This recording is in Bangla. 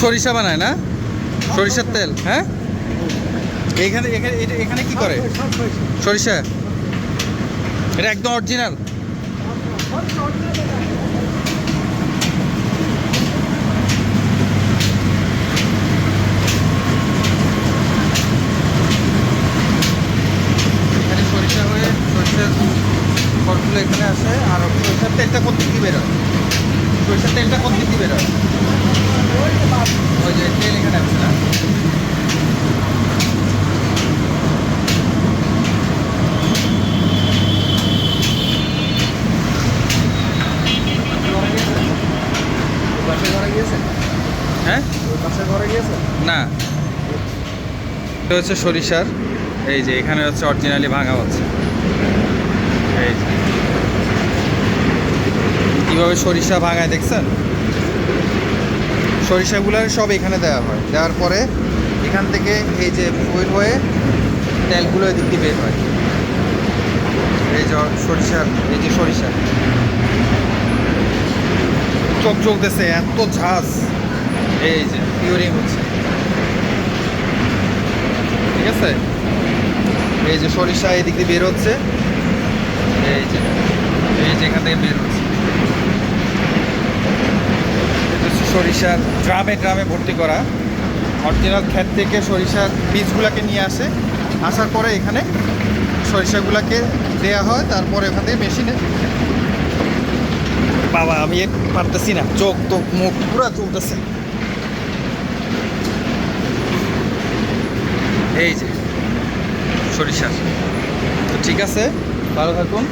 সরিষা বানায় না? সরিষার তেল হ্যাঁ? এখানে এখানে, এটা- এখানে কি করে? সরিষা। এটা একদম অরিজিনাল ফলগুলো এখানে আসে, আর সরিষার তেলটা কোন দিক দিয়ে বেরোয় সরিষার তেলটা কোন দিক দিয়ে বেরোয় ওই যে তেল এখানে আছে না বাসে ঘরে গিয়েছে হ্যাঁ? না। এটা হচ্ছে সরিষার। এই যে এখানে হচ্ছে অরিজিনালি ভাঙা হচ্ছে। এই যে। কীভাবে সরিষা ভাঙায় দেখছেন? সরিষাগুলো সব এখানে দেওয়া হয়। দেওয়ার পরে এখান থেকে এই যে ফুয়েল হয়ে তেলগুলো এদিক দিয়ে বের হয়। এই যে সরিষার এই যে সরিষা চোখ চলতেছে, এত ঝাঁজ। এই যে পিওরিং হচ্ছে। ঠিক আছে? এই যে সরিষা এদিক দিয়ে বের হচ্ছে। এই যে এই যে এখান থেকে বের হচ্ছে। সরিষার গ্রামে গ্রামে ভর্তি করা। অরিজিনাল ক্ষেত থেকে সরিষার বীজগুলোকে নিয়ে আসে। আসার পরে এখানে সরিষাগুলোকে দেয়া হয়, তারপরে এখান থেকে মেশিনে বাবা আমি পারতেছি না। চোখ তো মুখ পুরো চলতেছে এই যে সরিষা তো ঠিক আছে ভালো থাকুন।